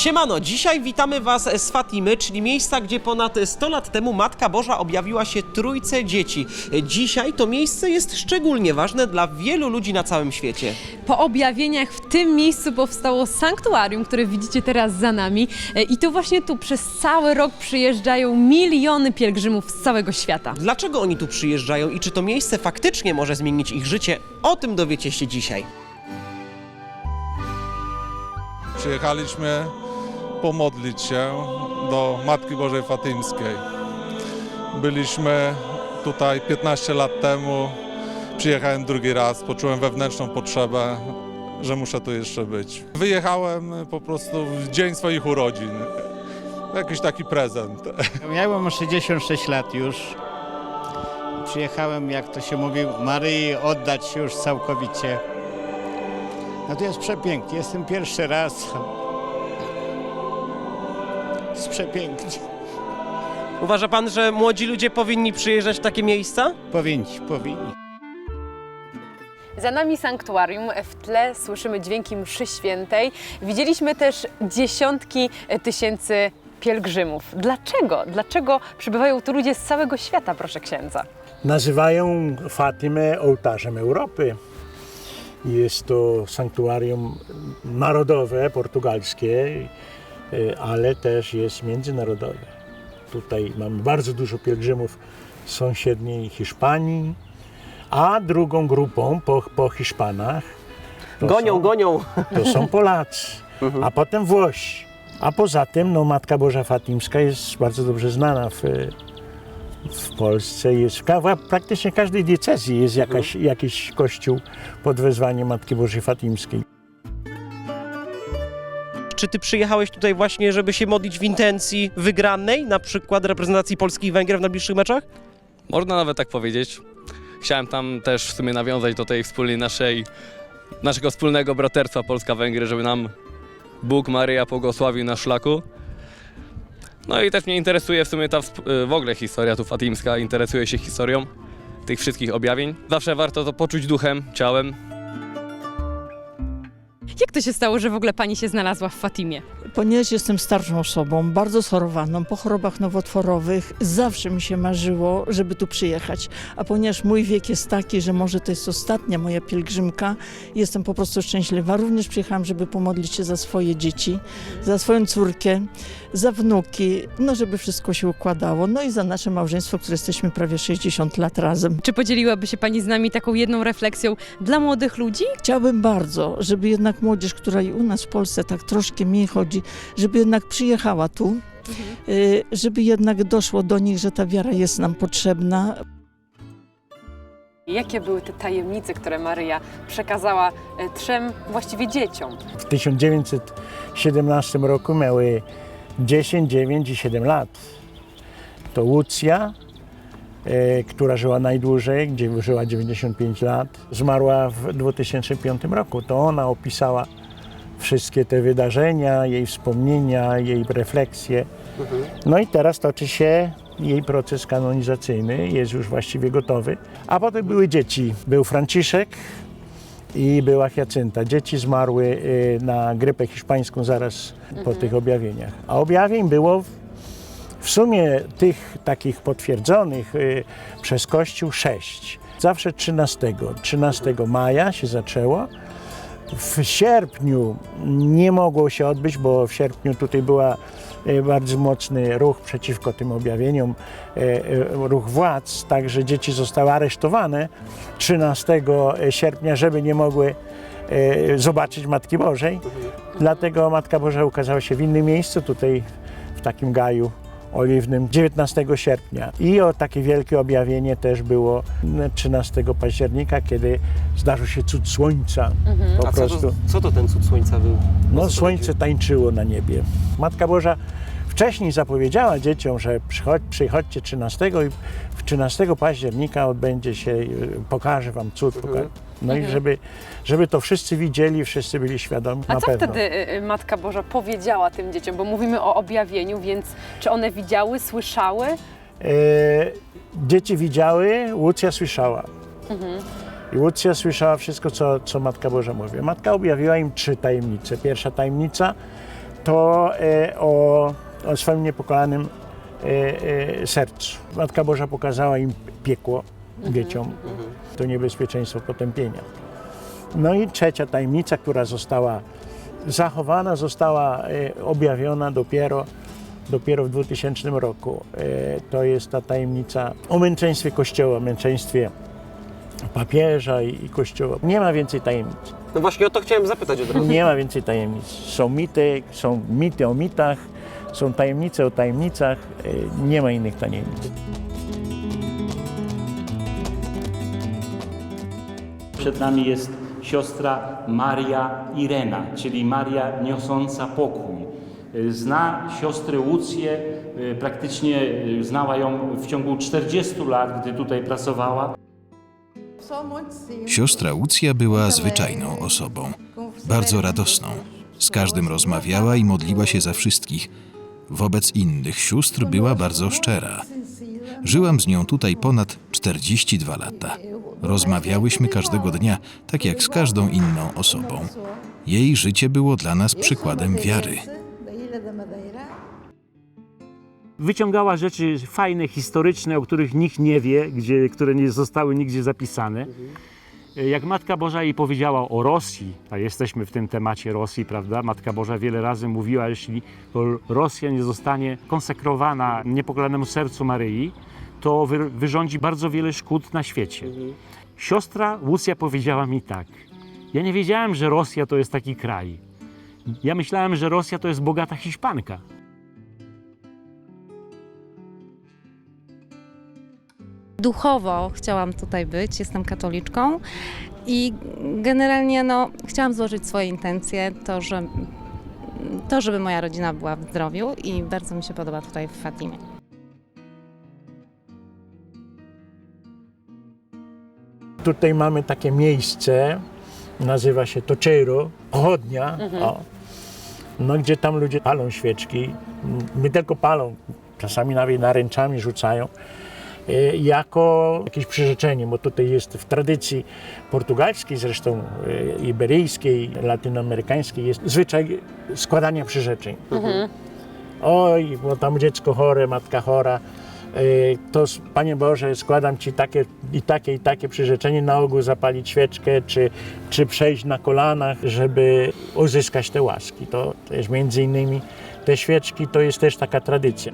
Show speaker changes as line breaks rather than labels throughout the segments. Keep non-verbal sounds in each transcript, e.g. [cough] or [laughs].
Siemano, dzisiaj witamy Was z Fatimy, czyli miejsca, gdzie ponad 100 lat temu Matka Boża objawiła się trójce dzieci. Dzisiaj to miejsce jest szczególnie ważne dla wielu ludzi na całym świecie.
Po objawieniach w tym miejscu powstało sanktuarium, które widzicie teraz za nami. I to właśnie tu przez cały rok przyjeżdżają miliony pielgrzymów z całego świata.
Dlaczego oni tu przyjeżdżają i czy to miejsce faktycznie może zmienić ich życie? O tym dowiecie się dzisiaj.
Przyjechaliśmy pomodlić się do Matki Bożej Fatymskiej. Byliśmy tutaj 15 lat temu. Przyjechałem drugi raz, poczułem wewnętrzną potrzebę, że muszę tu jeszcze być. Wyjechałem po prostu w dzień swoich urodzin. Jakiś taki prezent.
Miałem 66 lat już. Przyjechałem, jak to się mówi, Maryi oddać się już całkowicie. No to jest przepięknie. Jestem pierwszy raz. Przepięknie.
Uważa Pan, że młodzi ludzie powinni przyjeżdżać w takie miejsca?
Powinni, powinni.
Za nami sanktuarium, w tle słyszymy dźwięki mszy świętej. Widzieliśmy też dziesiątki tysięcy pielgrzymów. Dlaczego? Dlaczego przybywają tu ludzie z całego świata, proszę księdza?
Nazywają Fatymę ołtarzem Europy. Jest to sanktuarium narodowe, portugalskie, ale też jest międzynarodowe. Tutaj mamy bardzo dużo pielgrzymów z sąsiedniej Hiszpanii, a drugą grupą po, po Hiszpanach
Gonią,
są,
gonią.
to są Polacy, [laughs] a potem Włosi. A poza tym no, Matka Boża Fatimska jest bardzo dobrze znana w, w Polsce. Jest w w praktycznie każdej diecezji jest jakaś, jakiś kościół pod wezwaniem Matki Bożej Fatimskiej.
Czy Ty przyjechałeś tutaj właśnie, żeby się modlić w intencji wygranej, na przykład reprezentacji Polski i Węgier w najbliższych meczach?
Można nawet tak powiedzieć. Chciałem tam też w sumie nawiązać do tej wspólnej naszej, naszego wspólnego braterstwa Polska-Węgry, żeby nam Bóg, Maryja błogosławił na szlaku. No i też mnie interesuje w sumie ta y, w ogóle historia tu fatimska, interesuję się historią tych wszystkich objawień. Zawsze warto to poczuć duchem, ciałem.
Jak to się stało, że w ogóle pani się znalazła w Fatimie?
Ponieważ jestem starszą osobą, bardzo schorowaną, po chorobach nowotworowych, zawsze mi się marzyło, żeby tu przyjechać. A ponieważ mój wiek jest taki, że może to jest ostatnia moja pielgrzymka, jestem po prostu szczęśliwa. Również przyjechałam, żeby pomodlić się za swoje dzieci, za swoją córkę, za wnuki, no żeby wszystko się układało. No i za nasze małżeństwo, które jesteśmy prawie 60 lat razem.
Czy podzieliłaby się pani z nami taką jedną refleksją dla młodych ludzi?
Chciałabym bardzo, żeby jednak młodzież, która i u nas w Polsce tak troszkę mniej chodzi, żeby jednak przyjechała tu, y, żeby jednak doszło do nich, że ta wiara jest nam potrzebna.
Jakie były te tajemnice, które Maryja przekazała e, trzem właściwie dzieciom?
W 1917 roku miały 10, 9 i 7 lat. To Łucja, która żyła najdłużej, gdzie żyła 95 lat, zmarła w 2005 roku. To ona opisała wszystkie te wydarzenia, jej wspomnienia, jej refleksje. No i teraz toczy się jej proces kanonizacyjny, jest już właściwie gotowy. A potem były dzieci. Był Franciszek, i była Hiacynta. Dzieci zmarły y, na grypę hiszpańską zaraz po tych objawieniach. A objawień było w- sumie tych takich potwierdzonych y, przez Kościół sześć. Zawsze 13. 13 maja się zaczęło. W sierpniu nie mogło się odbyć, bo w sierpniu tutaj była e, bardzo mocny ruch przeciwko tym objawieniom, e, ruch władz, także dzieci zostały aresztowane 13 sierpnia, żeby nie mogły zobaczyć Matki Bożej. Dlatego Matka Boża ukazała się w innym miejscu, tutaj w takim gaju oliwnym 19 sierpnia. I o takie wielkie objawienie też było 13 października, kiedy zdarzył się cud słońca. Po
A co
prostu.
to, co to ten cud słońca był?
No,
co
słońce tańczyło na niebie. Matka Boża wcześniej zapowiedziała dzieciom, że przychodź, przychodźcie 13 i w 13 października odbędzie się, y, pokaże wam cud. Poka- no i żeby, żeby to wszyscy widzieli, wszyscy byli świadomi
A
na
co
pewno.
wtedy y, Matka Boża powiedziała tym dzieciom? Bo mówimy o objawieniu, więc czy one widziały, słyszały?
E, dzieci widziały, Łucja słyszała. I Łucja słyszała wszystko, co, co Matka Boża mówi. Matka objawiła im trzy tajemnice. Pierwsza tajemnica to e, o, o swoim niepokalanym e, e, sercu. Matka Boża pokazała im piekło dzieciom, to niebezpieczeństwo potępienia. No i trzecia tajemnica, która została zachowana, została e, objawiona dopiero, dopiero w 2000 roku. E, to jest ta tajemnica o męczeństwie Kościoła, męczeństwie papieża i, i Kościoła. Nie ma więcej tajemnic.
No właśnie o to chciałem zapytać od razu.
Nie ma więcej tajemnic. Są mity, są mity o mitach, są tajemnice o tajemnicach. e, Nie ma innych tajemnic.
Przed nami jest siostra Maria Irena, czyli Maria niosąca pokój. Zna siostrę Łucję, y, praktycznie y, znała ją w ciągu 40 lat, gdy tutaj pracowała.
Siostra Łucja była zwyczajną osobą, bardzo radosną. Z każdym rozmawiała i modliła się za wszystkich. Wobec innych sióstr była bardzo szczera. Żyłam z nią tutaj ponad 42 lata. Rozmawiałyśmy każdego dnia, tak jak z każdą inną osobą. Jej życie było dla nas przykładem wiary.
Wyciągała rzeczy fajne, historyczne, o których nikt nie wie, gdzie, które nie zostały nigdzie zapisane. Jak Matka Boża jej powiedziała o Rosji, a jesteśmy w tym temacie Rosji, prawda? Matka Boża wiele razy mówiła, jeśli Rosja nie zostanie konsekrowana niepokolanemu sercu Maryi, to wy, wyrządzi bardzo wiele szkód na świecie. Siostra Łucja powiedziała mi tak. Ja nie wiedziałem, że Rosja to jest taki kraj. Ja myślałem, że Rosja to jest bogata Hiszpanka.
Duchowo chciałam tutaj być, jestem katoliczką i generalnie no, chciałam złożyć swoje intencje, to, że, to, żeby moja rodzina była w zdrowiu i bardzo mi się podoba tutaj w Fatimie.
Tutaj mamy takie miejsce, nazywa się Toczero, pochodnia, o, no, gdzie tam ludzie palą świeczki, nie tylko palą, czasami nawet naręczami rzucają, e, jako jakieś przyrzeczenie, bo tutaj jest w tradycji portugalskiej, zresztą e, iberyjskiej, latynoamerykańskiej, jest zwyczaj składania przyrzeczeń. Oj, bo tam dziecko chore, matka chora, y, to Panie Boże, składam Ci takie i takie i takie przyrzeczenie, na ogół zapalić świeczkę, czy, czy przejść na kolanach, żeby uzyskać te łaski. To też między innymi te świeczki to jest też taka tradycja.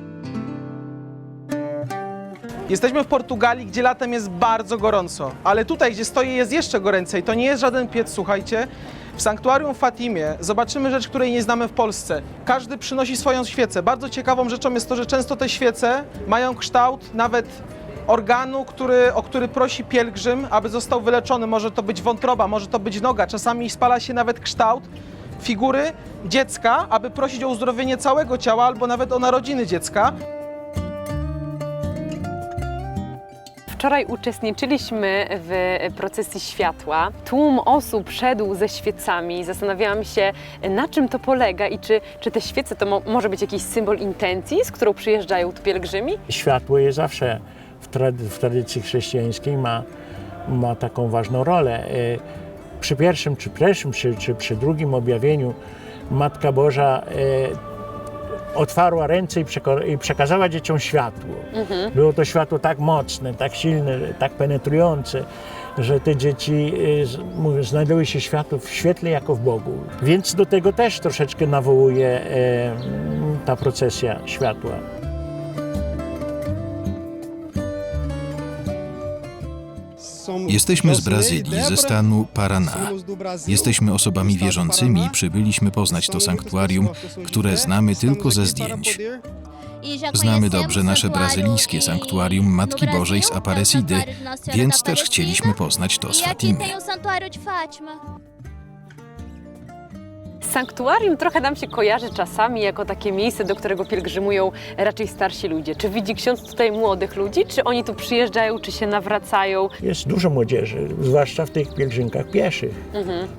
Jesteśmy w Portugalii, gdzie latem jest bardzo gorąco, ale tutaj, gdzie stoję, jest jeszcze goręcej. To nie jest żaden piec, słuchajcie. W sanktuarium Fatimie zobaczymy rzecz, której nie znamy w Polsce. Każdy przynosi swoją świecę. Bardzo ciekawą rzeczą jest to, że często te świece mają kształt nawet organu, który, o który prosi pielgrzym, aby został wyleczony. Może to być wątroba, może to być noga. Czasami spala się nawet kształt figury dziecka, aby prosić o uzdrowienie całego ciała albo nawet o narodziny dziecka.
Wczoraj uczestniczyliśmy w procesji światła. Tłum osób szedł ze świecami. Zastanawiałam się, na czym to polega i czy, czy te świece to mo- może być jakiś symbol intencji, z którą przyjeżdżają tu pielgrzymi?
Światło jest zawsze w, trady, w tradycji chrześcijańskiej ma, ma taką ważną rolę. E, Przy pierwszym, czy pierwszym, czy, czy przy drugim objawieniu Matka Boża e, otwarła ręce i, i przekazała dzieciom światło. Było to światło tak mocne, tak silne, tak penetrujące, że te dzieci z- mówię, znajdowały się światło w świetle jako w Bogu. Więc do tego też troszeczkę nawołuje e, ta procesja światła.
Jesteśmy z Brazylii, ze stanu Paraná. Jesteśmy osobami wierzącymi i przybyliśmy poznać to sanktuarium, które znamy tylko ze zdjęć. Znamy dobrze nasze brazylijskie sanktuarium Matki Bożej z Aparecidy, więc też chcieliśmy poznać to z Fatimy.
Sanktuarium trochę nam się kojarzy czasami jako takie miejsce, do którego pielgrzymują raczej starsi ludzie. Czy widzi ksiądz tutaj młodych ludzi? Czy oni tu przyjeżdżają, czy się nawracają?
Jest dużo młodzieży, zwłaszcza w tych pielgrzymkach pieszych.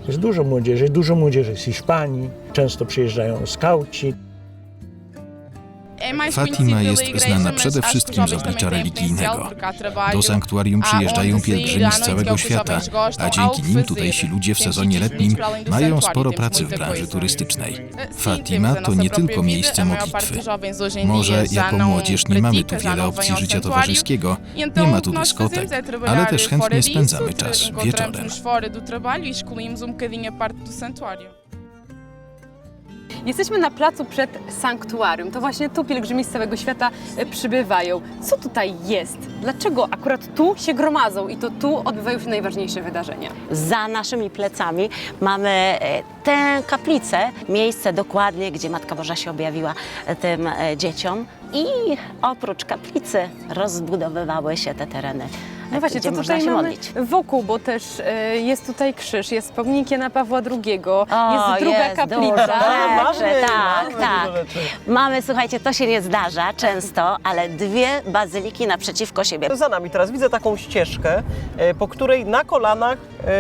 Jest dużo młodzieży, dużo młodzieży z Hiszpanii, często przyjeżdżają skauci.
Fatima jest znana przede wszystkim z oblicza religijnego. Do sanktuarium przyjeżdżają pielgrzymi z całego świata, a dzięki nim tutejsi ludzie w sezonie letnim mają sporo pracy w branży turystycznej. Fatima to nie tylko miejsce modlitwy. Może jako młodzież nie mamy tu wiele opcji życia towarzyskiego, nie ma tu dyskotek, ale też chętnie spędzamy czas wieczorem.
Jesteśmy na placu przed sanktuarium. To właśnie tu pielgrzymi z całego świata e, przybywają. Co tutaj jest? Dlaczego akurat tu się gromadzą i to tu odbywają się najważniejsze wydarzenia?
Za naszymi plecami mamy e, tę kaplicę, miejsce dokładnie, gdzie Matka Boża się objawiła e, tym e, dzieciom. I oprócz kaplicy rozbudowywały się te tereny, e,
No właśnie,
gdzie
to
można
tutaj
się
mamy
modlić.
wokół, bo też e, jest tutaj krzyż, jest pomnik Jana Pawła II,
O,
jest druga
jest
kaplica.
Dużo rzeczy,
Mamy,
tak,
mamy
tak.
dużo rzeczy.
Mamy, słuchajcie, to się nie zdarza często, ale dwie bazyliki naprzeciwko siebie.
Za nami teraz widzę taką ścieżkę, po której na kolanach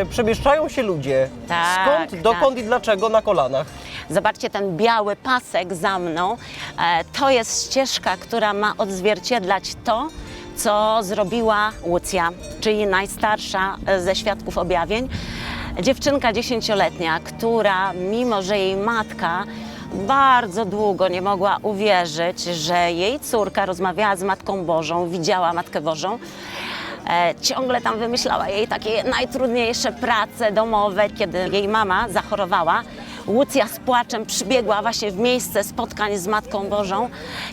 przemieszczają się ludzie.
Tak,
Skąd, dokąd i dlaczego na kolanach?
Zobaczcie ten biały pasek za mną. E, To jest ścieżka, która ma odzwierciedlać to, co zrobiła Łucja, czyli najstarsza e, ze świadków objawień. Dziewczynka dziesięcioletnia, która mimo, że jej matka bardzo długo nie mogła uwierzyć, że jej córka rozmawiała z Matką Bożą, widziała Matkę Bożą, ciągle tam wymyślała jej takie najtrudniejsze prace domowe, kiedy jej mama zachorowała. Łucja z płaczem przybiegła właśnie w miejsce spotkań z Matką Bożą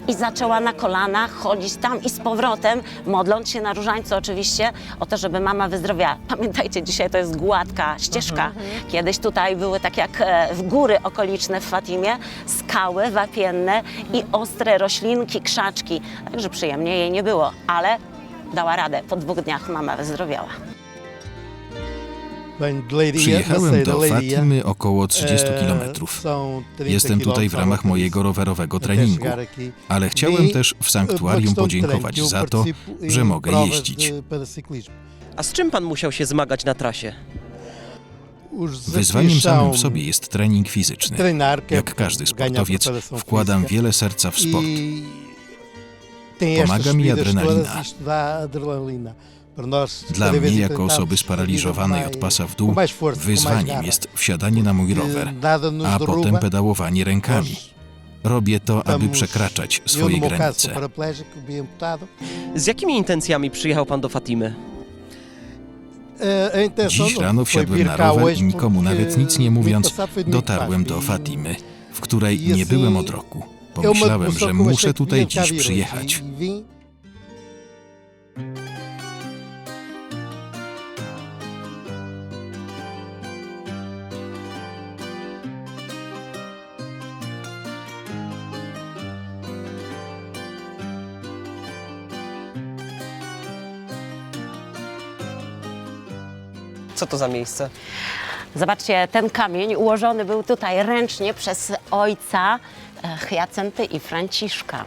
i zaczęła na kolanach chodzić tam i z powrotem, modląc się na różańcu oczywiście o to, żeby mama wyzdrowiała. Pamiętajcie, dzisiaj to jest gładka ścieżka. Kiedyś tutaj były tak jak e, w góry okoliczne w Fatimie, skały wapienne i ostre roślinki, krzaczki. Także przyjemnie jej nie było, ale dała radę. Po dwóch dniach mama wyzdrowiała.
Przyjechałem do Fatimy około 30 kilometrów. Jestem tutaj w ramach mojego rowerowego treningu, ale chciałem też w sanktuarium podziękować za to, że mogę jeździć.
A z czym pan musiał się zmagać na trasie?
Wyzwaniem samym w sobie jest trening fizyczny. Jak każdy sportowiec, wkładam wiele serca w sport. Pomaga mi adrenalina. Dla mnie, jako osoby sparaliżowanej od pasa w dół, wyzwaniem jest wsiadanie na mój rower, a potem pedałowanie rękami. Robię to, aby przekraczać swoje granice.
Z jakimi intencjami przyjechał pan do Fatimy?
Dziś rano wsiadłem na rower i nikomu nawet nic nie mówiąc, dotarłem do Fatimy, w której nie byłem od roku. Pomyślałem, że muszę tutaj dziś przyjechać.
Co to za miejsce?
Zobaczcie, ten kamień ułożony był tutaj ręcznie przez ojca Hyacenty i Franciszka.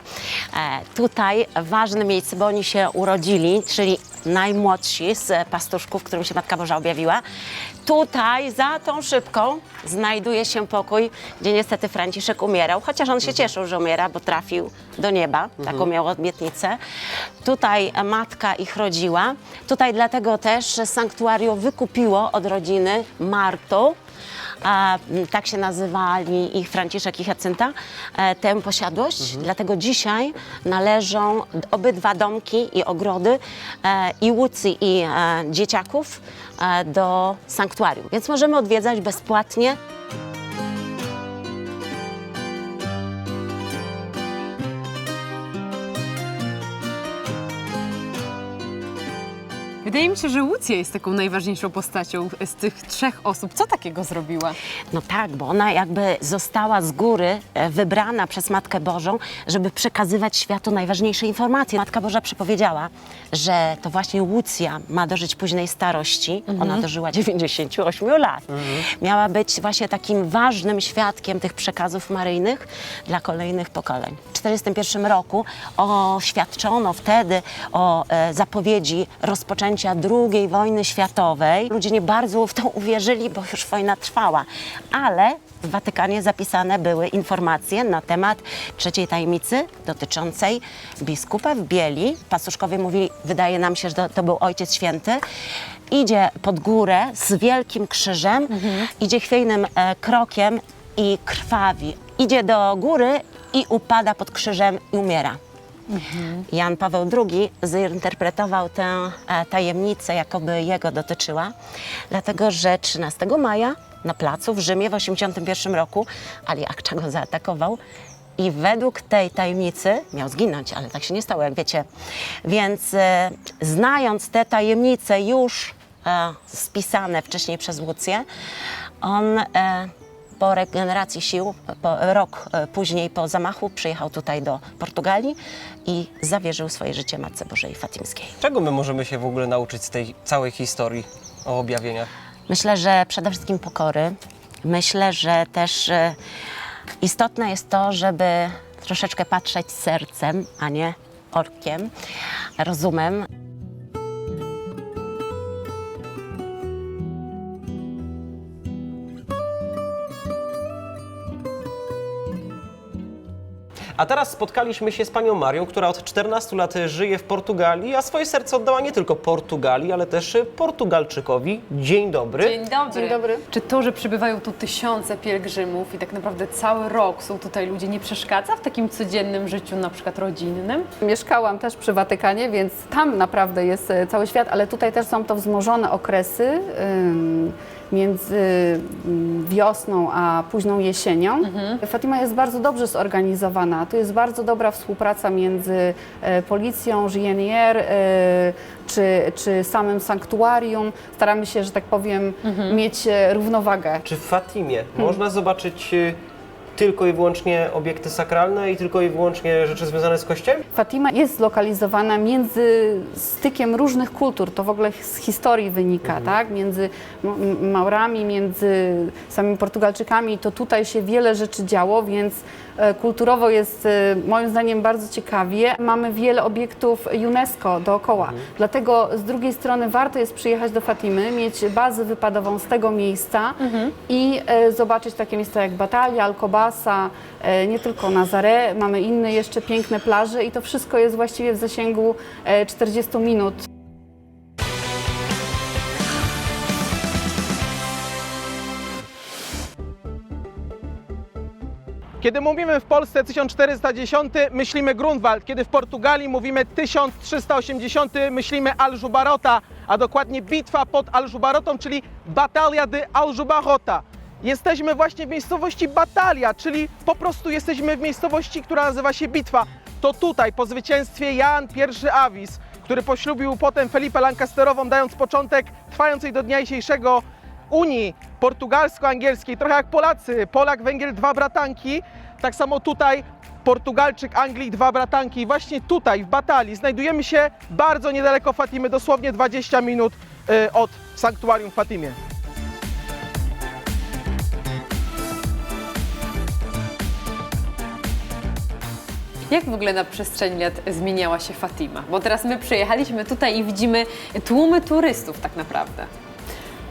E, Tutaj ważne miejsce, bo oni się urodzili, czyli najmłodsi z pastuszków, którym się Matka Boża objawiła. Tutaj za tą szybką znajduje się pokój, gdzie niestety Franciszek umierał, chociaż on się cieszył, że umiera, bo trafił do nieba, taką miał obietnicę. Tutaj matka ich rodziła. Tutaj dlatego też sanktuarium wykupiło od rodziny Martu, tak się nazywali ich Franciszek i Jacynta, e, tę posiadłość. Dlatego dzisiaj należą obydwa domki i ogrody e, i Łucji i e, dzieciaków do sanktuarium. Więc możemy odwiedzać bezpłatnie.
Wydaje mi się, że Łucja jest taką najważniejszą postacią z tych trzech osób. Co takiego zrobiła?
No tak, bo ona jakby została z góry e, wybrana przez Matkę Bożą, żeby przekazywać światu najważniejsze informacje. Matka Boża przepowiedziała, że to właśnie Łucja ma dożyć późnej starości. Ona dożyła 98 lat. Miała być właśnie takim ważnym świadkiem tych przekazów maryjnych dla kolejnych pokoleń. W 1941 roku oświadczono wtedy o e, zapowiedzi rozpoczęcia rozpoczęcia II wojny światowej. Ludzie nie bardzo w to uwierzyli, bo już wojna trwała, ale w Watykanie zapisane były informacje na temat trzeciej tajemnicy dotyczącej biskupa w Bieli. Pastuszkowie mówili, wydaje nam się, że to, to był Ojciec Święty. Idzie pod górę z wielkim krzyżem, idzie chwiejnym e, krokiem i krwawi. Idzie do góry i upada pod krzyżem i umiera. Jan Paweł II zinterpretował tę e, tajemnicę, jakoby jego dotyczyła, dlatego że 13 maja na placu w Rzymie w 1981 roku Ali Akcza go zaatakował i według tej tajemnicy miał zginąć, ale tak się nie stało, jak wiecie. Więc e, znając te tajemnice już e, spisane wcześniej przez Łucję, on e, po regeneracji sił, po, rok e, później po zamachu przyjechał tutaj do Portugalii i zawierzył swoje życie Matce Bożej Fatimskiej.
Czego my możemy się w ogóle nauczyć z tej całej historii o objawieniach?
Myślę, że przede wszystkim pokory. Myślę, że też e, istotne jest to, żeby troszeczkę patrzeć sercem, a nie orkiem, rozumem.
A teraz spotkaliśmy się z panią Marią, która od 14 lat żyje w Portugalii, a swoje serce oddała nie tylko Portugalii, ale też Portugalczykowi. Dzień dobry.
Dzień dobry.
Dzień dobry.
Czy to, że przybywają tu tysiące pielgrzymów i tak naprawdę cały rok są tutaj ludzie, nie przeszkadza w takim codziennym życiu, na przykład rodzinnym?
Mieszkałam też przy Watykanie, więc tam naprawdę jest e, cały świat, ale tutaj też są to wzmożone okresy ym, między ym, wiosną a późną jesienią. Fatima jest bardzo dobrze zorganizowana. Tu jest bardzo dobra współpraca między e, policją, GNR, e, czy, czy samym sanktuarium. Staramy się, że tak powiem, mieć e, równowagę.
Czy w Fatimie można zobaczyć tylko i wyłącznie obiekty sakralne i tylko i wyłącznie rzeczy związane z kościem?
Fatima jest zlokalizowana między stykiem różnych kultur, to w ogóle z historii wynika, tak? Między Maurami, między samymi Portugalczykami, to tutaj się wiele rzeczy działo, więc kulturowo jest e, moim zdaniem bardzo ciekawie. Mamy wiele obiektów UNESCO dookoła, dlatego z drugiej strony warto jest przyjechać do Fatimy, mieć bazę wypadową z tego miejsca i e, zobaczyć takie miejsca jak Batalia, Alcobasa, e, nie tylko Nazare, mamy inne jeszcze piękne plaże i to wszystko jest właściwie w zasięgu e, 40 minut.
Kiedy mówimy w Polsce 1410, myślimy Grunwald. Kiedy w Portugalii mówimy 1380, myślimy Aljubarrota, a dokładnie bitwa pod Aljubarrotą, czyli Batalia de Aljubarrota. Jesteśmy właśnie w miejscowości Batalia, czyli po prostu jesteśmy w miejscowości, która nazywa się Bitwa. To tutaj, po zwycięstwie Jan I Avis, który poślubił potem Felipę Lancasterową, dając początek trwającej do dnia dzisiejszego Unii portugalsko-angielskiej, trochę jak Polacy, Polak, Węgiel, dwa bratanki, tak samo tutaj Portugalczyk, Anglik, dwa bratanki. I właśnie tutaj, w Batalii, znajdujemy się bardzo niedaleko Fatimy, dosłownie 20 minut y, od sanktuarium Fatimie.
Jak w ogóle na przestrzeni lat zmieniała się Fatima? Bo teraz my przyjechaliśmy tutaj i widzimy tłumy turystów tak naprawdę.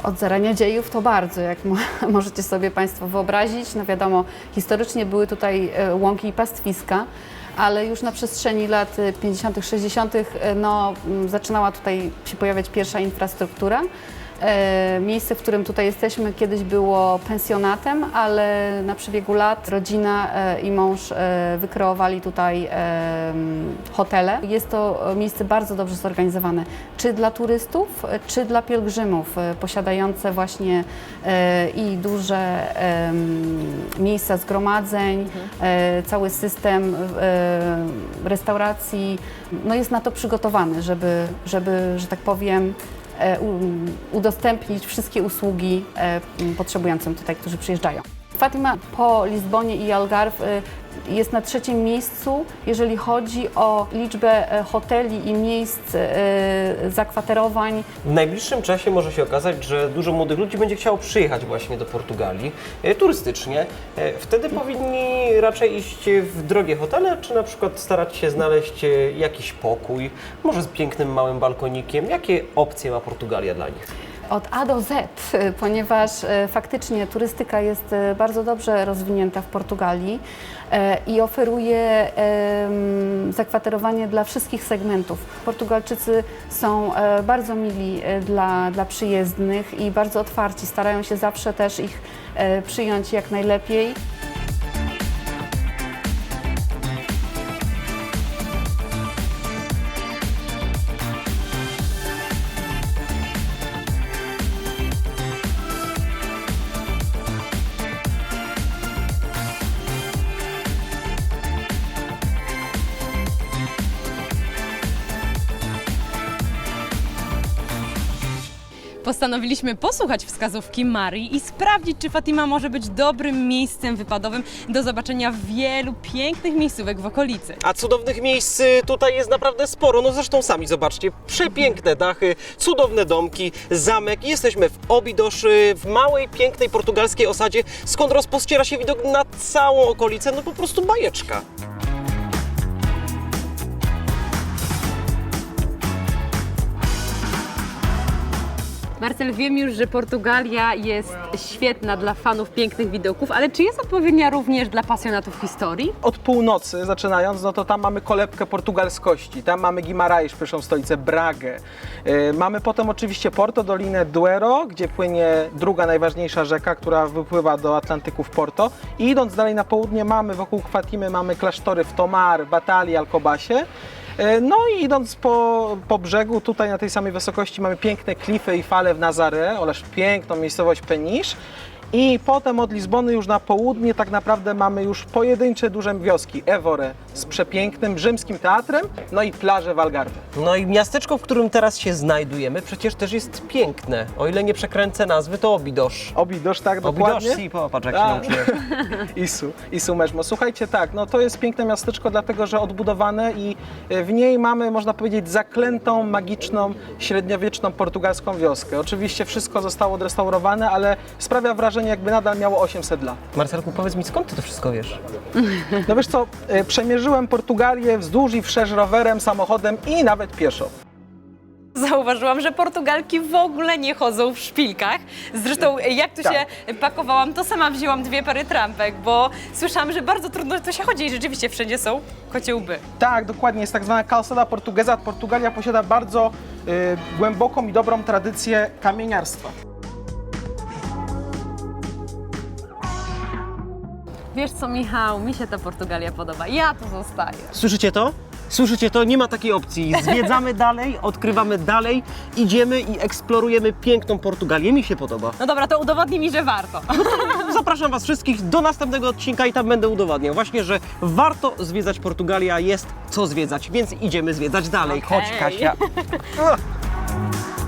Od zarania dziejów to bardzo, jak mo- [laughs] możecie sobie Państwo wyobrazić. No wiadomo, historycznie były tutaj e, łąki i pastwiska, ale już na przestrzeni lat e, 50., 60. e, no, zaczynała tutaj się pojawiać pierwsza infrastruktura. E, Miejsce, w którym tutaj jesteśmy, kiedyś było pensjonatem, ale na przebiegu lat rodzina e, i mąż e, wykreowali tutaj hotele. Jest to miejsce bardzo dobrze zorganizowane, czy dla turystów, czy dla pielgrzymów, posiadające właśnie i duże miejsca zgromadzeń, cały system restauracji no jest na to przygotowany, żeby, żeby że tak powiem, udostępnić wszystkie usługi e, potrzebującym tutaj, którzy przyjeżdżają. Fatima po Lizbonie i Algarve y, jest na trzecim miejscu, jeżeli chodzi o liczbę e, hoteli i miejsc e, zakwaterowań.
W najbliższym czasie może się okazać, że dużo młodych ludzi będzie chciało przyjechać właśnie do Portugalii e, turystycznie. Wtedy powinni raczej iść w drogie hotele, czy na przykład starać się znaleźć jakiś pokój, może z pięknym małym balkonikiem. Jakie opcje ma Portugalia dla nich?
Od A do Z, y, ponieważ e, faktycznie turystyka jest e, bardzo dobrze rozwinięta w Portugalii i oferuje zakwaterowanie dla wszystkich segmentów. Portugalczycy są bardzo mili dla, dla przyjezdnych i bardzo otwarci, starają się zawsze też ich przyjąć jak najlepiej.
Postanowiliśmy posłuchać wskazówki Marii i sprawdzić, czy Fatima może być dobrym miejscem wypadowym do zobaczenia wielu pięknych miejscówek w okolicy.
A cudownych miejsc y, tutaj jest naprawdę sporo. No zresztą sami zobaczcie, przepiękne dachy, cudowne domki, zamek. Jesteśmy w Obidosz, w małej, pięknej portugalskiej osadzie, skąd rozpościera się widok na całą okolicę. No po prostu bajeczka.
Marcel, wiem już, że Portugalia jest świetna dla fanów pięknych widoków, ale czy jest odpowiednia również dla pasjonatów historii?
Od północy zaczynając, no to tam mamy kolebkę portugalskości, tam mamy Guimarães, pierwszą stolicę, Bragę. Yy, mamy potem oczywiście Porto, Dolinę Duero, gdzie płynie druga najważniejsza rzeka, która wypływa do Atlantyku w Porto. I idąc dalej na południe mamy wokół Kwatimy mamy klasztory w Tomar, Batali, Alcobasie. E, No i idąc po, po brzegu, tutaj na tej samej wysokości mamy piękne klify i fale w Nazare oraz piękną miejscowość Peniche. I potem od Lizbony już na południe tak naprawdę mamy już pojedyncze duże wioski. Evore z przepięknym rzymskim teatrem, no i plaże w Algarve.
No i miasteczko, w którym teraz się znajdujemy, przecież też jest piękne. O ile nie przekręcę nazwy, to Obidosz.
Obidosz, tak,
Obidosz,
dokładnie.
si, popatrz jak się
Tak.
nauczyłem. [laughs]
Isu, Isu Meszmo. Słuchajcie, tak, no to jest piękne miasteczko, dlatego że odbudowane i e, w niej mamy, można powiedzieć, zaklętą, magiczną, średniowieczną portugalską wioskę. Oczywiście wszystko zostało odrestaurowane, ale sprawia wrażenie, jakby nadal miało 800 lat.
Marcelku, powiedz mi, skąd ty to wszystko wiesz?
No wiesz co, e, przemierzyłem Portugalię wzdłuż i wszerz rowerem, samochodem i nawet pieszo.
Zauważyłam, że Portugalki w ogóle nie chodzą w szpilkach. Zresztą jak tu
Tak.
się pakowałam, to sama wzięłam dwie pary trampek, bo słyszałam, że bardzo trudno tu się chodzi i rzeczywiście wszędzie są kocie łby.
Tak, dokładnie, jest tak zwana calçada portuguesa. Portugalia posiada bardzo y, głęboką i dobrą tradycję kamieniarstwa.
Wiesz co, Michał, mi się ta Portugalia podoba. Ja tu zostaję.
Słyszycie to? Słyszycie to? Nie ma takiej opcji. Zwiedzamy [laughs] dalej, odkrywamy dalej, idziemy i eksplorujemy piękną Portugalię. Mi się podoba.
No dobra, to udowodnij mi, że warto.
Zapraszam Was wszystkich do następnego odcinka i tam będę udowadniał właśnie, że warto zwiedzać Portugalię, a jest co zwiedzać, więc idziemy zwiedzać dalej. Chodź
Okej.
Kasia. [laughs]